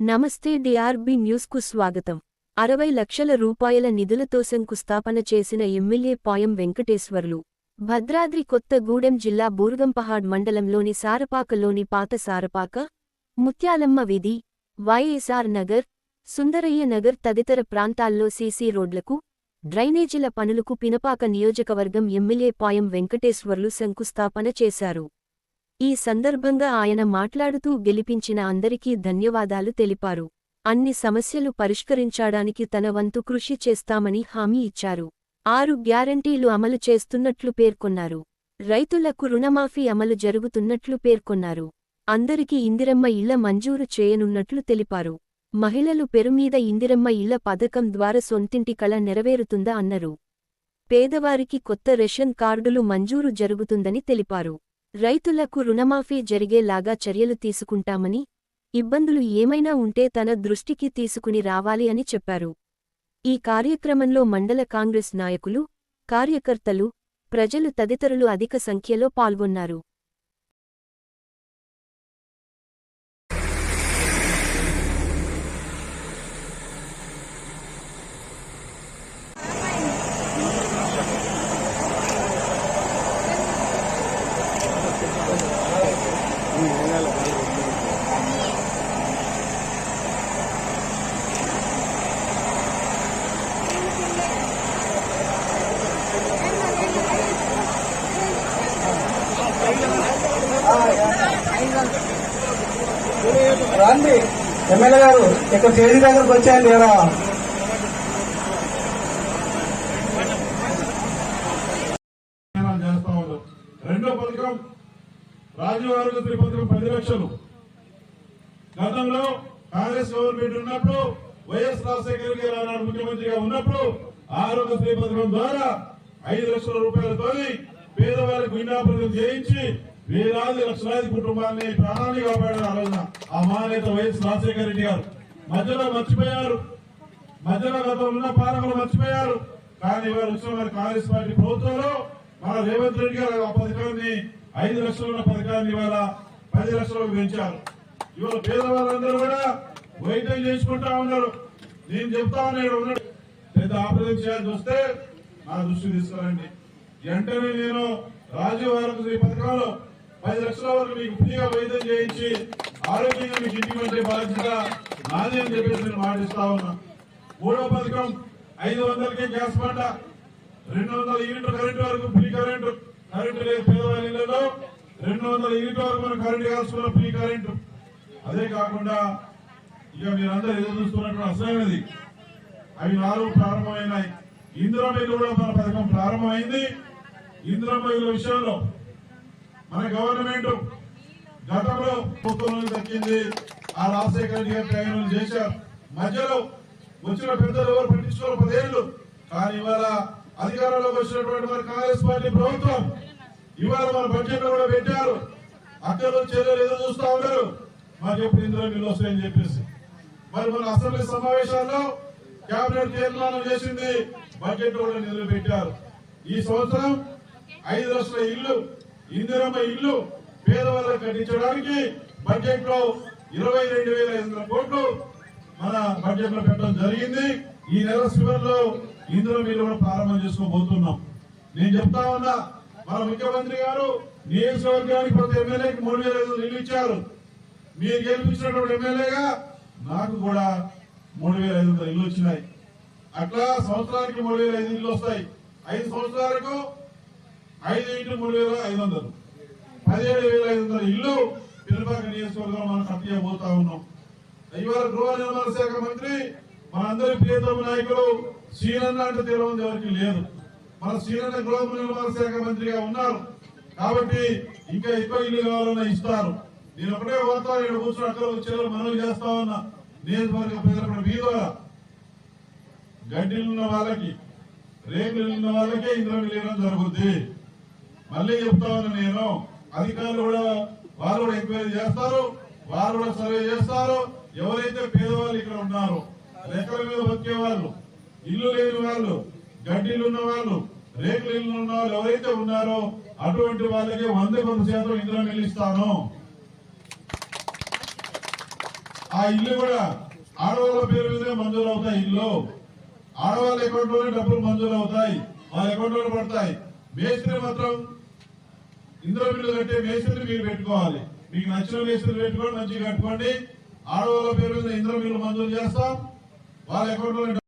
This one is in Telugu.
నమస్తే డిఆర్బి న్యూస్కు స్వాగతం. అరవై లక్షల రూపాయల నిధులతో శంకుస్థాపన చేసిన ఎమ్మెల్యే పాయం వెంకటేశ్వర్లు. భద్రాద్రి కొత్తగూడెం జిల్లా బూర్గంపహాడ్ మండలంలోని సారపాకలోని పాత సారపాక ముత్యాలమ్మ వీధి వైఎస్ఆర్ నగర్ సుందరయ్య నగర్ తదితర ప్రాంతాల్లో సీసీ రోడ్లకు డ్రైనేజీల పనులకు పినపాక నియోజకవర్గం ఎమ్మెల్యే పాయం వెంకటేశ్వర్లు శంకుస్థాపన చేశారు. ఈ సందర్భంగా ఆయన మాట్లాడుతూ గెలిపించిన అందరికీ ధన్యవాదాలు తెలిపారు. అన్ని సమస్యలు పరిష్కరించడానికి తన వంతు కృషి చేస్తామని హామీ ఇచ్చారు. ఆరు గ్యారంటీలు అమలు చేస్తున్నట్లు పేర్కొన్నారు. రైతులకు రుణమాఫీ అమలు జరుగుతున్నట్లు పేర్కొన్నారు. అందరికీ ఇందిరమ్మ ఇళ్ళ మంజూరు చేయనున్నట్లు తెలిపారు. మహిళలు పెరుమీద ఇందిరమ్మ ఇళ్ళ పథకం ద్వారా సొంతింటి కళ నెరవేరుతుందా అన్నారు. పేదవారికి కొత్త రేషన్ కార్డులు మంజూరు జరుగుతుందని తెలిపారు. రైతులకు రుణమాఫీ జరిగేలాగా చర్యలు తీసుకుంటామని ఇబ్బందులు ఏమైనా ఉంటే తన దృష్టికి తీసుకుని రావాలి అని చెప్పారు. ఈ కార్యక్రమంలో మండల కాంగ్రెస్ నాయకులు కార్యకర్తలు ప్రజలు తదితరులు అధిక సంఖ్యలో పాల్గొన్నారు. రాండి. ఎమ్మెల్యే గారు ఇక్కడ స్టేజీ దగ్గరకు వచ్చాయండి ఎవరో రెండో పథకం రాజీవ్ ఆరోగ్యశ్రీ పథకం పది లక్షలు. గతంలో కాంగ్రెస్ గవర్నమెంట్ ఉన్నప్పుడు వైఎస్ రాజశేఖర గారు ఆనాడు ముఖ్యమంత్రిగా ఉన్నప్పుడు ఆరోగ్యశ్రీ పథకం ద్వారా ఐదు లక్షల రూపాయలతో పేదవారికి విజ్ఞాపనం చేయించి వేలాది లక్షలాది కుటుంబాన్ని ప్రాణాన్ని కాపాడారు ఆ అమానేత వైఎస్ రాజశేఖర రెడ్డి గారు. మధ్యలో మర్చిపోయారు. మధ్యలో గతంలో ఉన్న పాలకులు మర్చిపోయారు. కానీ ఇవాళ వచ్చిన కాంగ్రెస్ పార్టీ ప్రభుత్వంలో మన రేవంత్ రెడ్డి గారు ఆ పథకాన్ని ఐదు లక్షలు ఉన్న పథకాన్ని ఇవాళ పది లక్షలకు పెంచారు. ఇవాళ పేదవాళ్ళందరూ కూడా వైద్యం చేసుకుంటా ఉన్నారు. నేను చెప్తా ఉన్నాడు ఉన్నాడు. పెద్ద ఆపరేషన్ చేయాల్సి వస్తే నా దృష్టి తీసుకురండి. వెంటనే నేను రాజీవ్ ఈ పథకంలో పది లక్షల వరకు మీకు ఫ్రీగా వైద్యం చేయించి ఆరోగ్యంగా మీకు ఇంటికి వచ్చే బాధ్యత నాది అని చెప్పేసి నేను మాటిస్తా ఉన్నా. మూడో పథకం ఐదు వందలకే గ్యాస్ పంట రెండు వందల యూనిట్ కరెంటు వరకు ఫ్రీ కరెంటు. కరెంటు లేదు పేదవాళ్ళ ఇళ్ళలో రెండు వందల యూనిట్ వరకు మనం కరెంటు కాల్చుకున్న ఫ్రీ కరెంటు. అదే కాకుండా ఇక మీరందరూ ఎదురు చూస్తున్నటువంటి అసలైనది అవి నాలుగు ప్రారంభమైనాయి. ఇందిరా కూడా మన పథకం ప్రారంభమైంది. ఇందిరా విషయంలో మన గవర్నమెంట్ గతంలో ప్రభుత్వంలో దక్కింది. ఆ రాజశేఖర రెడ్డి గారి ప్రయాణం చేశారు. మధ్యలో వచ్చిన పెద్దలు ఎవరు పట్టించుకోరు పదేళ్ళు కానీ ఇవాళ అధికారంలోకి వచ్చినటువంటి మన కాంగ్రెస్ పార్టీ ప్రభుత్వం ఇవాళ మన బడ్జెట్లో కూడా పెట్టారు. అక్కలు చెల్లెలు ఏదో చూస్తా ఉన్నారు. మరి ఎప్పుడు ఇందులో నిల్వ వస్తాయని చెప్పేసి. మరి మన అసెంబ్లీ సమావేశాల్లో కేబినెట్ తీర్మానం చేసింది. బడ్జెట్లో కూడా నిధులు పెట్టారు ఈ సంవత్సరం ఐదు లక్షల ఇల్లు ఇందిరమ్మ ఇల్లు పేదవాళ్ళకు కట్టించడానికి బడ్జెట్లో ఇరవై రెండు వేల ఐదు వందల కోట్లు మన బడ్జెట్లో పెట్టడం జరిగింది. ఈ నెల చివరిలో ఇందులో మీరు కూడా ప్రారంభం చేసుకోబోతున్నాం నేను చెప్తా ఉన్నా మన ముఖ్యమంత్రి గారు నియోజకవర్గానికి ప్రతి ఎమ్మెల్యేకి మూడు వేల ఐదు వందలు ఇల్లు ఇచ్చారు. మీరు గెలిపించినటువంటి ఎమ్మెల్యేగా నాకు కూడా మూడు వేల ఐదు వందల ఇల్లు వచ్చినాయి. అట్లా సంవత్సరానికి మూడు వేల ఐదు ఇల్లు వస్తాయి. ఐదు సంవత్సరాలకు ఐదు ఇంటి మూడు వేల ఐదు వందలు. పదిహేడు వేల ఐదు వందల ఇల్లు పిల్లపాక నియోజకవర్గంలో మనం కట్టియబోతా ఉన్నాం. ఇవాళ గృహ నిర్మాణ శాఖ మంత్రి మనందరి ప్రియతమ నాయకులు శ్రీనన్న అంటే తెలియదు ఎవరికి లేదు. మన శ్రీనన్న గృహ నిర్మాణ శాఖ మంత్రిగా ఉన్నారు. కాబట్టి ఇంకా ఎక్కువ ఇల్లు కావాలన్నా ఇస్తారు. నేను ఒకటే పోతా ఇక్కడ కూర్చొని అక్కడ వచ్చేవారు మనవి చేస్తా ఉన్నా. నియోజకవర్గ ప్రజల వీధుల గడ్డిలు ఉన్న వాళ్ళకి రేపు ఉన్న వాళ్ళకే ఇందులో లేనం జరుగుద్ది. మళ్ళీ చెప్తా ఉన్నా నేను. అధికారులు కూడా వారు కూడా ఎంక్వైరీ చేస్తారు వారు కూడా సర్వే చేస్తారు. ఎవరైతే పేదవాళ్ళు ఇక్కడ ఉన్నారో రెక్కల మీద బతికే వాళ్ళు ఇల్లు లేని వాళ్ళు గడ్డీలు ఉన్న వాళ్ళు రేకులు ఇల్లు ఉన్న వాళ్ళు ఎవరైతే ఉన్నారో అటువంటి వాళ్ళకి వంద కొంత శాతం ఇందులో నిలుస్తాను ఆ ఇల్లు కూడా ఆడవాళ్ళ పేరు మీదే మంజూరు అవుతాయి ఇల్లు. ఆడవాళ్ళ అకౌంట్లోనే డబ్బులు మంజూరు అవుతాయి వాళ్ళ అకౌంట్లోనే పడతాయి. మేస్త్రి మాత్రం ఇందులో బిల్లు కట్టే మేస్త్రి మీరు పెట్టుకోవాలి. మీకు నచ్చిన మేస్త్రి పెట్టుకోండి మంచిగా కట్టుకోండి. ఆడవాళ్ళ పేరు మీద ఇంద్ర బిల్లు మంజూరు చేస్తాం. వాళ్ళ అకౌంట్లో